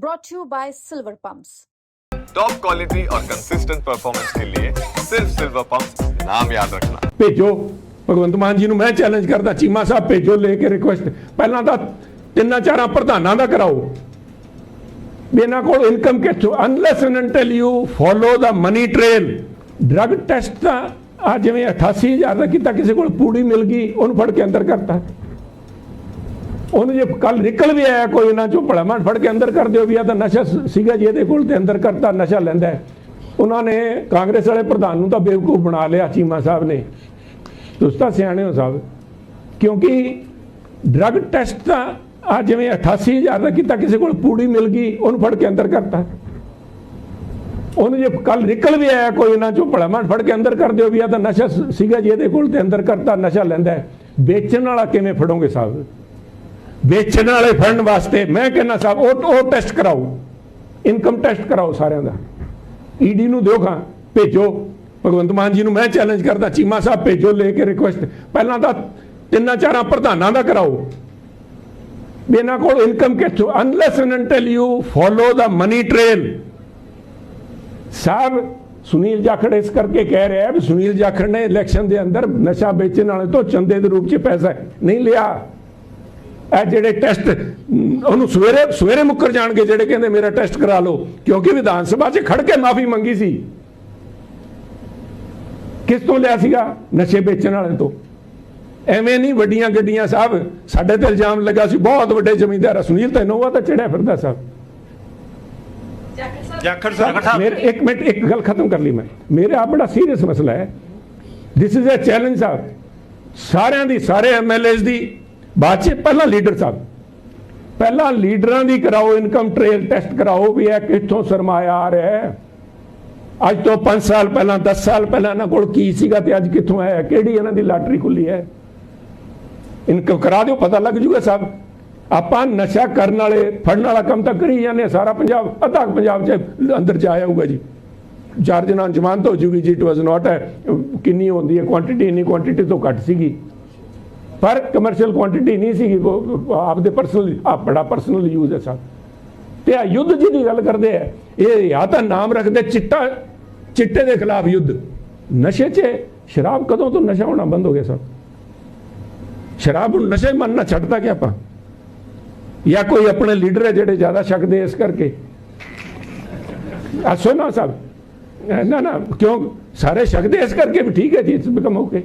brought to you by Silver Pumps. Top quality और consistent performance के लिए सिर्फ सिल्वर पंप नाम याद रखना ਭੇਜੋ ਭਗਵੰਤ ਮਾਨ ਜੀ ਨੂੰ ਮੈਂ ਚੈਲੰਜ ਕਰਦਾ ਚੀਮਾ ਸਾਹਿਬ ਭੇਜੋ ਲੈ ਕੇ ਰਿਕੁਐਸਟ ਪਹਿਲਾਂ ਤਾਂ ਤਿੰਨਾਂ ਚਾਰਾਂ ਪ੍ਰਧਾਨਾਂ ਦਾ ਕਰਾਓ ਵੀ ਇਹਨਾਂ ਕੋਲ ਇਨਕਮ ਕਿੱਥੋਂ unless and until you follow the money trail drug test ਤਾਂ ਆ ਜਿਵੇਂ 88000 ਦਾ ਕੀਤਾ ਕਿਸੇ ਕੋਲ ਪੂੜੀ ਮਿਲ ਗਈ ਉਹਨੂੰ ਫੜ ਕੇ ਅੰਦਰ ਕਰਤਾ ਉਹਨੂੰ ਜੇ ਕੱਲ ਨਿਕਲ ਵੀ ਆਇਆ ਕੋਈ ਇਹਨਾਂ ਚੋਂ ਭਲਾ ਮਾਰ ਫੜ ਕੇ ਅੰਦਰ ਕਰ ਦਿਓ ਵੀ ਆ ਤਾਂ ਨਸ਼ਾ ਸੀਗਾ ਜੀ, ਇਹਦੇ ਕੋਲ ਤੇ ਅੰਦਰ ਕਰਤਾ, ਨਸ਼ਾ ਲੈਂਦਾ ਉਹਨਾਂ ਨੇ ਕਾਂਗਰਸ ਵਾਲੇ ਪ੍ਰਧਾਨ ਨੂੰ ਤਾਂ ਬੇਵਕੂਫ ਬਣਾ ਲਿਆ, ਚੀਮਾ ਸਾਹਿਬ ਨੇ। ਤੁਸੀਂ ਤਾਂ ਸਿਆਣੇ ਹੋ ਸਾਹਿਬ। ਕਿਉਂਕਿ ਡਰਗ ਟੈਸਟ ਤਾਂ ਆ ਜਿਵੇਂ 88000 ਦਾ ਕੀਤਾ, ਕਿਸੇ ਕੋਲ ਪੂੜੀ ਮਿਲ ਗਈ, ਉਹਨੂੰ ਫੜ ਕੇ ਅੰਦਰ ਕਰਤਾ। ਉਹਨੂੰ ਜੇ ਕੱਲ ਨਿਕਲ ਵੀ ਆਇਆ ਕੋਈ ਇਹਨਾਂ ਚੋਂ ਭਲਾ ਮਾਰ ਫੜ ਕੇ ਅੰਦਰ ਕਰ ਦਿਓ ਵੀ ਆ ਤਾਂ ਨਸ਼ਾ ਸੀਗਾ ਜੀ, ਇਹਦੇ ਕੋਲ ਤੇ ਅੰਦਰ ਕਰਤਾ, ਨਸ਼ਾ ਲੈਂਦਾ ਵੇਚਣ ਵਾਲਾ ਕਿਵੇਂ ਫੜੋਗੇ ਸਾਹਿਬ? ਵੇਚਣ ਵਾਲੇ ਫੜਨ ਵਾਸਤੇ, ਮੈਂ ਕਹਿੰਦਾ ਸਾਹਿਬ, ਉਹ ਉਹ ਟੈਸਟ ਕਰਾਓ। ਇਨਕਮ ਟੈਸਟ ਕਰਾਓ ਸਾਰਿਆਂ ਦਾ। ਈਡੀ ਨੂੰ ਦਿਓ ਖਾਂ, ਭੇਜੋ। ਭਗਵੰਤ ਮਾਨ ਜੀ ਨੂੰ ਮੈਂ ਚੈਲੰਜ ਕਰਦਾ, ਚੀਮਾ ਸਾਹਿਬ ਭੇਜੋ ਲੈ ਕੇ ਰਿਕੁਐਸਟ ਪਹਿਲਾਂ ਤਾਂ ਤਿੰਨਾਂ ਚਾਰਾਂ ਪ੍ਰਧਾਨਾਂ ਦਾ ਕਰਾਓ। ਇਹਨਾਂ ਕੋਲ ਇਨਕਮ ਕਿੱਥੋਂ? Unless and until you follow the money trail ਸਾਹਿਬ, ਸੁਨੀਲ ਜਾਖੜ ਇਸ ਕਰਕੇ ਕਹਿ ਰਿਹਾ ਹੈ ਵੀ ਸੁਨੀਲ ਜਾਖੜ ਨੇ ਇਲੈਕਸ਼ਨ ਦੇ ਅੰਦਰ ਨਸ਼ਾ ਵੇਚਣ ਵਾਲੇ ਤੋਂ ਚੰਦੇ ਦੇ ਰੂਪ 'ਚ ਪੈਸਾ ਨਹੀਂ ਲਿਆ। ਇਹ ਜਿਹੜੇ ਟੈਸਟ ਉਹਨੂੰ ਸਵੇਰੇ ਸਵੇਰੇ ਮੁੱਕਰ ਜਾਣਗੇ ਜਿਹੜੇ ਕਹਿੰਦੇ ਮੇਰਾ ਟੈਸਟ ਕਰਾ ਲਓ ਕਿਉਂਕਿ ਵਿਧਾਨ ਸਭਾ 'ਚ ਖੜ ਕੇ ਮਾਫੀ ਮੰਗੀ ਸੀ। ਕਿਸ ਤੋਂ ਲਿਆ ਸੀਗਾ? ਨਸ਼ੇ ਵੇਚਣ ਵਾਲੇ ਤੋਂ। ਐਵੇਂ ਨਹੀਂ ਵੱਡੀਆਂ ਗੱਡੀਆਂ ਸਾਹਿਬ ਸਾਡੇ ਤੇ ਇਲਜ਼ਾਮ ਲੱਗਾ ਸੀ ਬਹੁਤ ਵੱਡੇ ਜ਼ਮੀਂਦਾਰ ਆ। ਸੁਨੀਲ ਤਾਂ ਇਨੋਵਾ ਤਾਂ ਚੜਿਆ ਫਿਰਦਾ ਸਾਹਿਬ। ਜਾਖੜ ਮੇਰੇ ਇੱਕ ਮਿੰਟ ਇੱਕ ਗੱਲ ਖਤਮ ਕਰ ਲਈ ਮੈਂ। ਮੇਰੇ ਆ ਬੜਾ ਸੀਰੀਅਸ ਮਸਲਾ ਹੈ। ਥਿਸ ਇਜ਼ ਅ ਚੈਲੰਜ ਸਾਹਿਬ। ਸਾਰਿਆਂ ਦੀ ਸਾਰੇ ਐਮਐਲਏਸ ਦੀ ਬਾਅਦ ਚ ਪਹਿਲਾਂ ਲੀਡਰ ਸਾਹਿਬ ਪਹਿਲਾਂ ਲੀਡਰਾਂ ਦੀ ਕਰਾਓ ਇਨਕਮ ਟ੍ਰੇਲ ਟੈਸਟ ਕਰਾਓ ਵੀ ਇਹ ਕਿੱਥੋਂ ਸਰਮਾਇਆ ਆ ਰਿਹਾ ਹੈ। ਅੱਜ ਤੋਂ 5 ਸਾਲ ਪਹਿਲਾਂ 10 ਸਾਲ ਪਹਿਲਾਂ ਇਹਨਾਂ ਕੋਲ ਕੀ ਸੀਗਾ ਤੇ ਅੱਜ ਕਿੱਥੋਂ ਆਇਆ ਕਿਹੜੀ ਇਹਨਾਂ ਦੀ ਲਾਟਰੀ ਖੁੱਲੀ ਹੈ? ਇਨਕਮ ਕਰਾ ਦਿਓ ਪਤਾ ਲੱਗ ਜੂਗਾ ਸਾਹਿਬ ਆਪਾਂ ਨਸ਼ਾ ਕਰਨ ਵਾਲੇ ਫੜਨ ਵਾਲਾ ਕੰਮ ਤਾਂ ਕਰੀ ਜਾਂਦੇ ਹਾਂ, ਸਾਰਾ ਪੰਜਾਬ ਅੱਧਾ ਕੁ ਪੰਜਾਬ ਚ ਅੰਦਰ 'ਚ ਜਾ ਆਊਗਾ ਜੀ। ਚਾਰ ਦਿਨਾਂ ਜ਼ਮਾਨਤ ਹੋ ਜੂਗੀ ਜੀ ਇਟ ਵਾਸ ਨਾਟ ਕਿੰਨੀ ਹੁੰਦੀ ਹੈ ਕੁਆਂਟੀਟੀ ਇੰਨੀ ਕੁਆਂਟੀਟੀ ਤੋਂ ਘੱਟ ਸੀਗੀ। ਪਰ ਕਮਰਸ਼ੀਅਲ ਕੁਆਂਟੀਟੀ ਨਹੀਂ ਸੀਗੀ, ਉਹ ਆਪਦੇ ਪਰਸਨਲ ਆਪਣਾ ਪਰਸਨਲ ਯੂਜ਼ ਹੈ ਸਭ ਤੇ ਆ ਯੁੱਧ ਜਿਹਦੀ ਗੱਲ ਕਰਦੇ ਆ, ਇਹ ਜਾਂ ਤਾਂ ਨਾਮ ਰੱਖਦੇ ਚਿੱਟਾ, ਚਿੱਟੇ ਦੇ ਖਿਲਾਫ ਯੁੱਧ। ਨਸ਼ੇ 'ਚ ਸ਼ਰਾਬ ਕਦੋਂ ਤੋਂ ਨਸ਼ਾ ਹੋਣਾ ਬੰਦ ਹੋ ਗਿਆ ਸਰ? ਸ਼ਰਾਬ ਨੂੰ ਨਸ਼ਾ ਮੰਨਣਾ ਛੱਡਤਾ ਕਿ ਆਪਾਂ? ਜਾਂ ਕੋਈ ਆਪਣੇ ਲੀਡਰ ਹੈ ਜਿਹੜੇ ਜ਼ਿਆਦਾ ਛਕਦੇ ਇਸ ਕਰਕੇ? ਆ ਸੁਣੋ ਸਭ ਨਾ ਨਾ, ਕਿਉਂ? ਸਾਰੇ ਛਕਦੇ ਇਸ ਕਰਕੇ ਵੀ ਠੀਕ ਹੈ ਜੀ ਇਟਸ ਬਿਕਮ ਓਕੇ